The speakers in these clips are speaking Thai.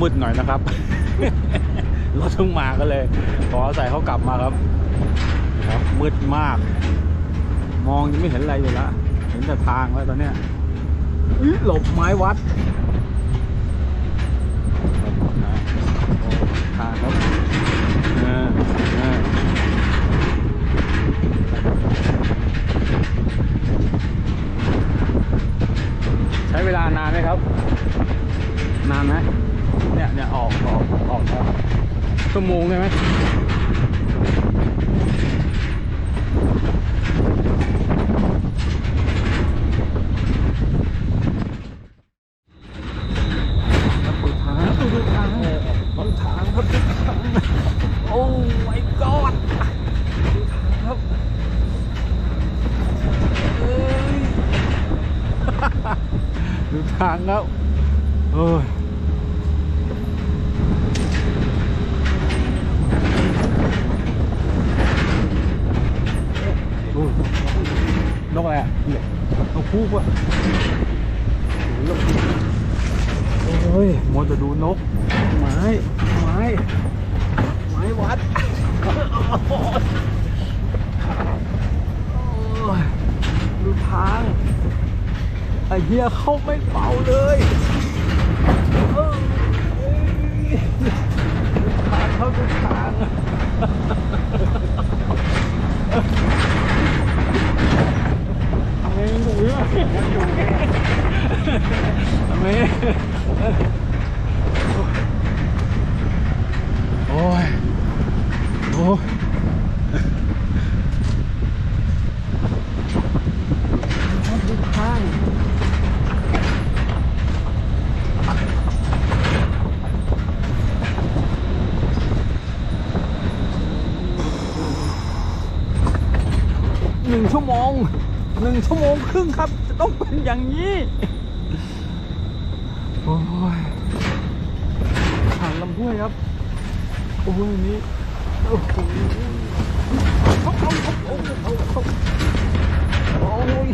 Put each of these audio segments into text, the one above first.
มืดหน่อยนะครับ รถเพิ่งมาก็เลย ขอใส่เขากลับมาครับครับ มืดมาก มองยังไม่เห็นอะไรอยู่ละเห็นแต่ทางแล้วตอนเนี้ยหลบไม้วัดหลบนะโอ้ทางครับเออเออใช้เวลานานไหมครับ นานไหมเนี่ยเนี่ยออกออกออกครับชั่วโมงได้ไหมครับดูทางครับดูทางดูทางครับดูทางโอ้ my god ดูทางครับเอ้ย ดู ทางครับโอ้ยโอ้ยนกอะไรอะเหี้ยนกคูกว่ะโอ้ยมัวจะดูนก ไม้ ไม้ ไม้วัด โอ้ยดูทางไอ้ เหี้ยเข้าไม่เป่าเลยทางเข้าดูทางทำไมมันดุอะทำไมโอ้ยโอ้ยดูข้าง หนึ่งชั่วโมงหนึ่งชั่วโมงครึ่งครับ จะต้องเป็นอย่างนี้โอ้ยผ่านลำห้วยครับโอ้ยนี้โอ้โหเอาเอาเอาเอาเอาเอาโอ้ย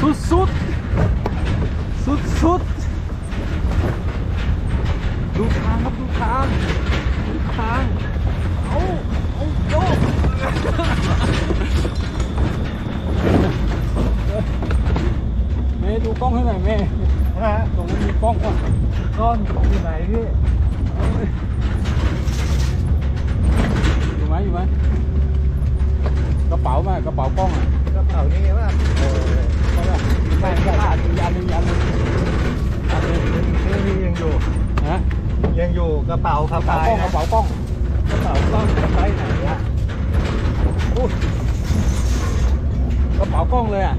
สุดสุดสุดสุดทางครับดูทางดูทางเอาเอาโยก เมย์ดูกล้องให้หน่อยเมย์ฮะ กล้องป่ะก้องอยู่ไหนพี่อยู่ไหมอยู่ไหมกระเป๋าไหมกระเป๋ากล้องอะกระเป๋านี่ไงว่าเออใช่ป่ะไม่ใช่ผ้ามียันมียันเลยยันเลยนี่ยังอยู่ฮะยังอยู่กระเป๋ากระเป๋ากล้องกระเป๋ากล้องกระเป๋ากล้องไปไหนอะกระเป๋ากล้องเลยอะ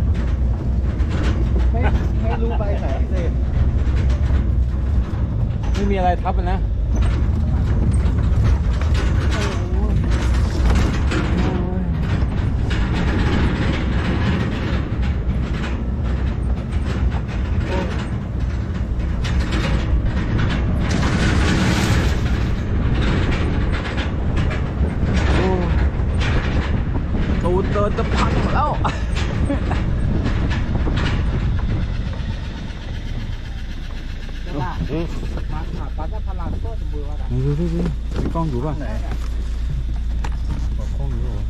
ไม่ไม่รู้ไปไหนสิ ไมีอะไรทับมันนะโอ้ตูดเดินจะพังหมดแล้ว อืม มาหาปลาก็พลังก็สมบูรณ์ว่า ดูดูดูมีกล้องอยู่ ป่ะไหนกล้องอยู่ป่ะ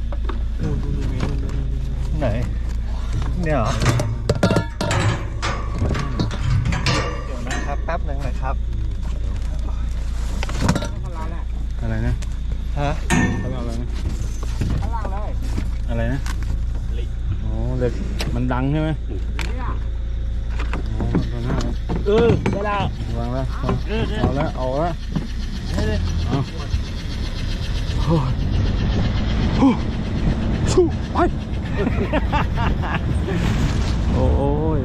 ดูดูดูดูดูดูไหน เนี่ยเหรอเดี๋ยวนะครับแป๊บหนึ่งนะครับ อะไรนะ ฮะเขาเรียกอะไรนะข้างล่างเลยอะไรนะอ๋อเหล็กมันดังใช่ไหมเนี่ยอ๋อตอนหน้าเออได้แล้ววางแล้วเอาแล้วเอาแล้วเอา โอ้ไปโอ้ย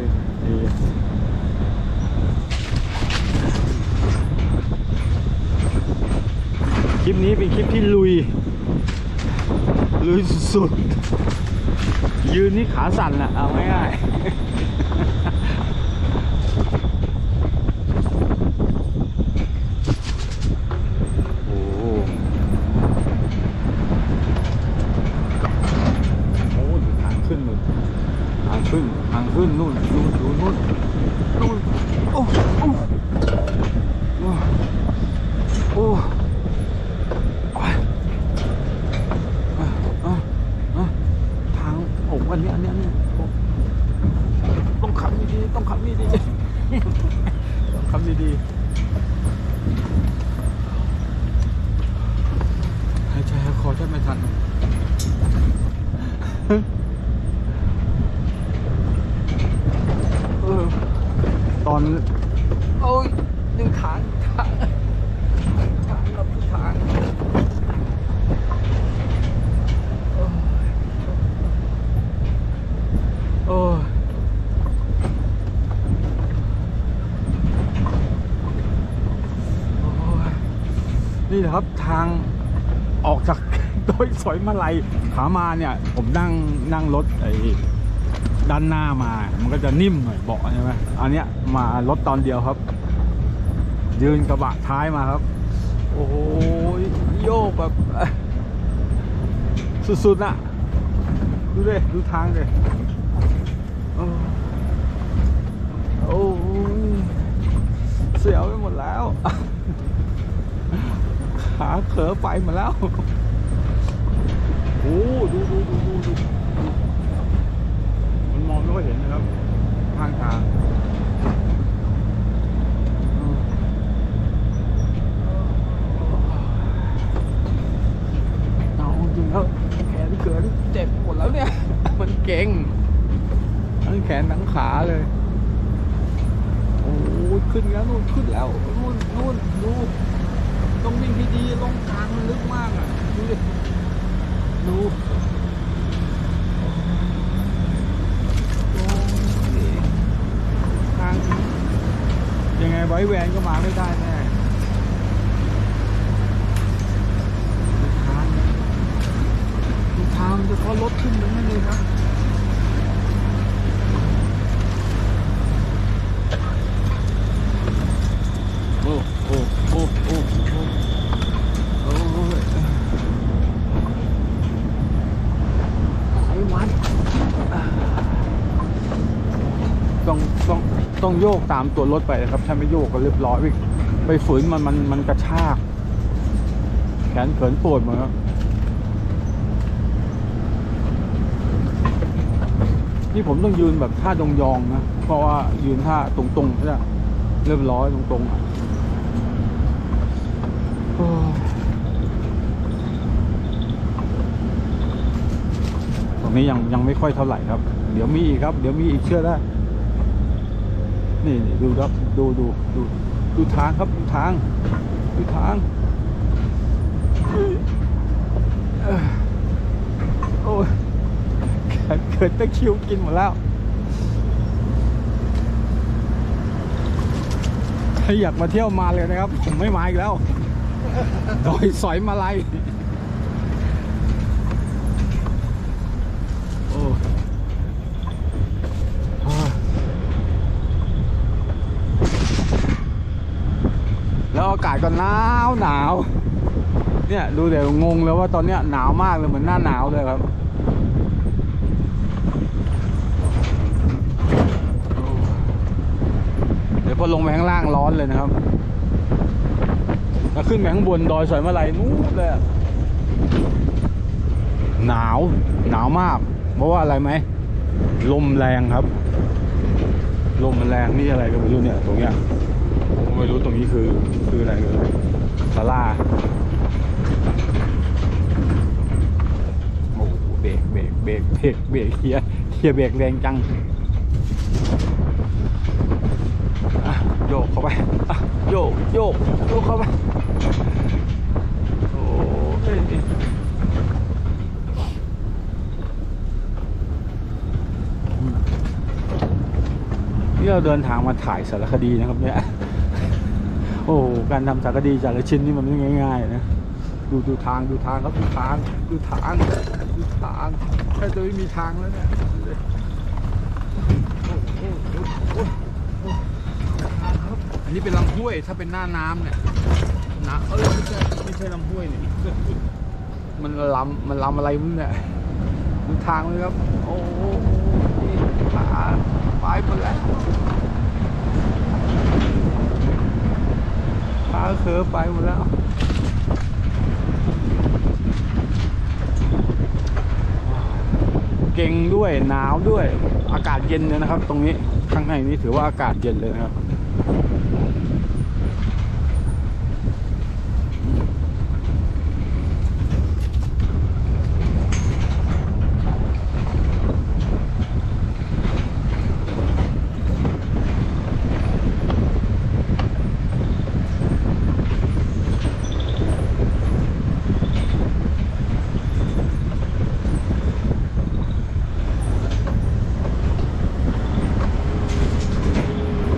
คลิปนี้เป็นคลิปที่ลุย ลุยสุดๆยืนนี่ขาสั่นแหละเอาง่ายๆ ทางขึ้นนู่นนู่นนู่นนู่นนู่นโอ้โอ้โอ้ทางโอ้อันนี้อันนี้อันนี้ต้องขับดีๆต้องขับดีๆต้องขับดีๆหายใจหายคอแทบไม่ทัน ตอนโอ้ยดูทางทางทางครับทางโอ้ยโอ้ยโอ้ยนี่นะครับทางออกจากโดยสอยมาลัยขามาเนี่ย ผมนั่งนั่งรถไอ้ ด้านหน้ามา มันก็จะนิ่มหน่อยเบาะใช่ไหมอันเนี้ยมารถตอนเดียวครับ ยืนกระบะท้ายมาครับ โอ้โหโยกแบบสุดๆนะดูดิดูทางดิโอ้โอ้ยเสียวไปหมดแล้ว ขาเขอไปหมดแล้ว โอ้ดูดูดูดูดู มองไม่ค่อยเห็นนะครับข้างทางเอาจริงแล้วแขนเขินเจ็บหมดแล้วเนี่ย มันเก่งทั้งแขนทั้งขาเลย โอ้ยขึ้นแล้วนู่นขึ้นแล้วนู่นนู่นดูต้องวิ่งให้ดีลงทางมันลึกมากอะ ดูดิดู ยังไงไว้แวนก็มาไม่ได้แน่ดูทางดูทางจะเขารถขึ้นมันไม่เลยครับโอ้โอ้โอ้โอ้โอ้โอ้ยไอ้วัน ต้อง ต้องโยกตามตัวรถไปนะครับถ้าไม่โยกก็เรียบร้อยไปไปฝืนมันมันมันกระชาก แขนเขินปวดหมดครับนี่ผมต้องยืนแบบท่าดงยองนะ เพราะว่ายืนท่าตรงๆใช่ไหมเรียบร้อยตรงๆอะตรงนี้ยังยังไม่ค่อยเท่าไหร่ครับ เดี๋ยวมีอีกครับ เดี๋ยวมีอีกเชื่อได้ นี่นี่ดูครับดูดูดูดูทางครับดูทางดูทางโอ้ยเกิดตะคิวกินหมดแล้วใครอยากมาเที่ยวมาเลยนะครับ ผมไม่มาอีกแล้วดอยสอยมาลัยโอ้อ่า แล้วอากาศก็หนาวหนาวเนี่ยดูเดี๋ยวงงเลยว่าตอนเนี้ยหนาวมากเลยเหมือนหน้าหนาวเลยครับเดี๋ยวพอลงไปข้างล่างร้อนเลยนะครับแล้วขึ้นไปข้างบนดอยสอยมาลัยนู้นเลยหนาวหนาวมาก เพราะว่าอะไรไหมลมแรงครับ ลมมันแรงนี่อะไรก็ไม่รู้เนี่ยตรงเนี้ย ไม่รู้ตรงนี้คือคืออะไรคืออะไรศาลาโอ้โหเบรกเบรกเบรกเบรกเบรกเฮียเฮียเบรกแรงจังโยกเข้าไปโยกโยกโยกเข้าไปโอ้ยนี่เราเดินทางมาถ่ายสารคดีนะครับเนี่ย โอ้การทำสารคดีแต่ละชิ้นนี่มันไม่ง่ายๆนะดูดูทางดูทางครับดูทางดูทางดูทางแค่จะไม่มีทางแล้วเนี่ยอันนี้เป็นลำห้วยถ้าเป็นหน้าน้ำเนี่ยน้ำเออไม่ใช่ไม่ใช่ลำห้วยเนี่ยมันลำมันลำอะไรมึงเนี่ยดูทางเลยครับ โอ้โหขาไปหมดแล้ว ขาเคือไปหมดแล้วเกเก่งด้วยหนาวด้วยอากาศเย็นเลยนะครับ ตรงนี้ข้างในนี้ถือว่าอากาศเย็นเลยนะครับ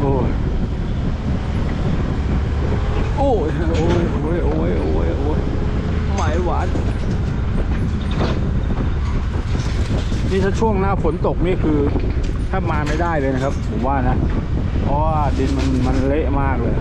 โอ้ย โอ้ย โอ้ย โอ้ย โอ้ย โอ้ย โอ้ยหมายหวาน นี่ถ้า ช่วงหน้าฝนตกนี่คือถ้ามาไม่ได้เลยนะครับ ผมว่านะ เพราะว่าดินมันมันเละมากเลย